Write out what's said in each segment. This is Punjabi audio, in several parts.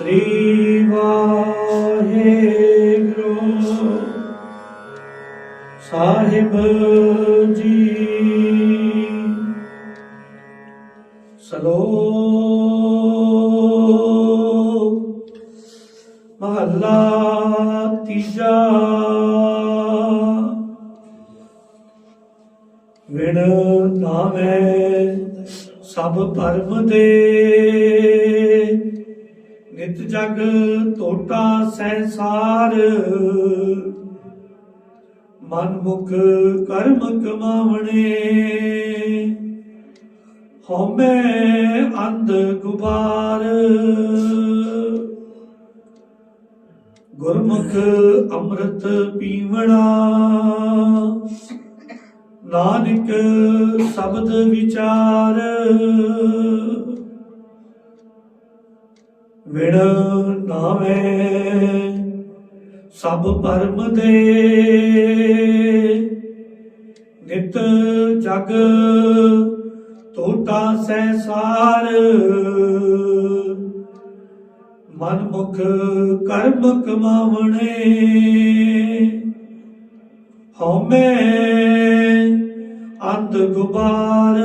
ਸ੍ਰੀ ਵਾਹਿਗੁਰੂ। ਸਾਹਿਬ ਜੀ। ਸਲੋਕ। ਮਹੱਲਾ ਤੀਜਾ। ਵਿਣ ਨਾਮੈ ਸਭ ਪਰਮ ਦੇ ਨਿਤ ਜਗ ਟੋਟਾ ਸੰਸਾਰ। ਮਨ ਮੁਖ ਕਰਮ ਕਮਾਵਣੇ। ਹਉਮੈ ਅੰਧ ਗੁਬਾਰ। ਗੁਰਮੁਖ ਅੰਮ੍ਰਿਤ ਪੀਵਣਾ। ਨਾਨਕ ਸ਼ਬਦ ਵਿਚਾਰ। ਵਿਣ ਨਾਵੇਂ। ਸਭ ਪਰਮ ਦੇ ਨਿਤ ਜਗ ਤੋਟਾ ਸੈਸਾਰ ਮਨ ਮੁਖ ਕਰਮ ਕਮਾਵਣੇ। ਹਉਮੈ ਅੰਤ ਗੁਬਾਰ।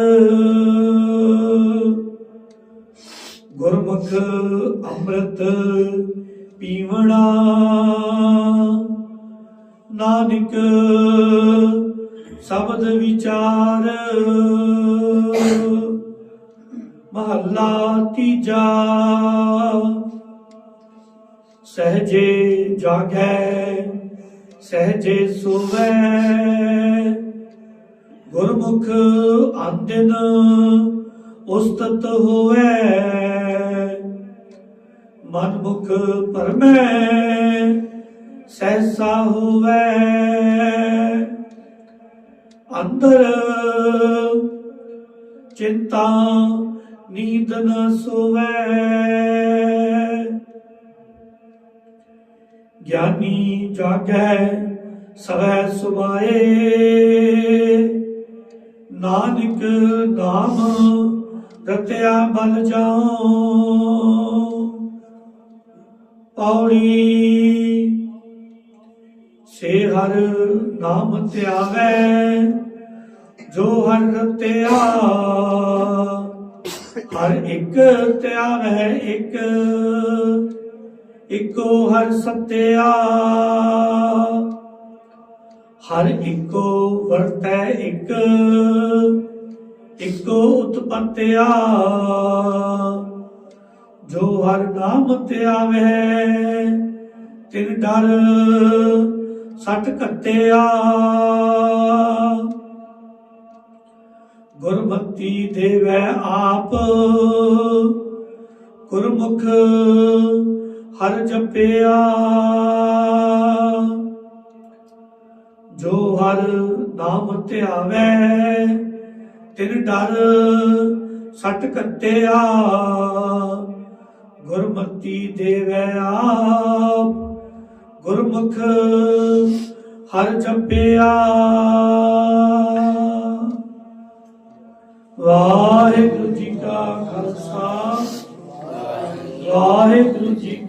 ਗੁਰਮੁਖ ਅੰਮ੍ਰਿਤ ਪੀਵਣਾ। ਨਾਨਕ ਸ਼ਬਦ ਵਿਚਾਰ। ਮਹੱਲਾ ਤੀਜਾ। ਸਹਜੇ ਜਾਗੈ ਸਹਜੇ ਸੁਵੈ। ਗੁਰਮੁਖ ਆਂਦਨ ਉਸਤਤ ਹੋਵੇ। ਮਨ ਮੁਖ ਪਰਮੈ ਸਹਿਸਾ ਹੋਵੇ। ਅੰਦਰ ਚਿੰਤਾ ਨੀਂਦ ਨ ਸੋਵੇ। ਗਿਆਨੀ ਜਾਗੈ, ਸਵੈ ਸੁਭਾਏ। ਨਾਨਕ ਨਾਮ ਰਤਿਆ ਬਲ ਜਾਓ ਪੌੜੀ ਸੇ ਹਰ ਨਾਮ ਧਿਆਵੈ, ਜੋ ਹਰ ਰਤਿਆ ਹਰ ਇੱਕ ਧਿਆਵੈ ਇੱਕ, ਇੱਕੋ ਹਰ ਸਤਿਆ ਹਰ ਇੱਕੋ ਵਰਤੈ ਇੱਕ ਇਕੋ ਉਤਪਤਿਆ, ਜੋ ਹਰ ਨਾਮ ਤੇ ਧਿਆਵੇ ਤਿਨ ਡਰ ਸਟ ਕੱਤਿਆ ਗੁਰਮਤੀ ਦੇਵੈ ਆਪ, ਗੁਰਮੁਖ ਹਰ ਜਪਿਆ। ਜੋ ਹਰ ਨਾਮ ਧਿਆਵੇ ਤਿਨ ਡਰ ਸਟ ਕੱਟਿਆ। ਗੁਰਮਤੀ ਦੇਵੈ ਆਪ, ਗੁਰਮੁਖ ਹਰ ਜਪਿਆ। ਵਾਹਿਗੁਰੂ ਜੀ ਕਾ ਖਾਲਸਾ, ਵਾਹਿਗੁਰੂ ਜੀ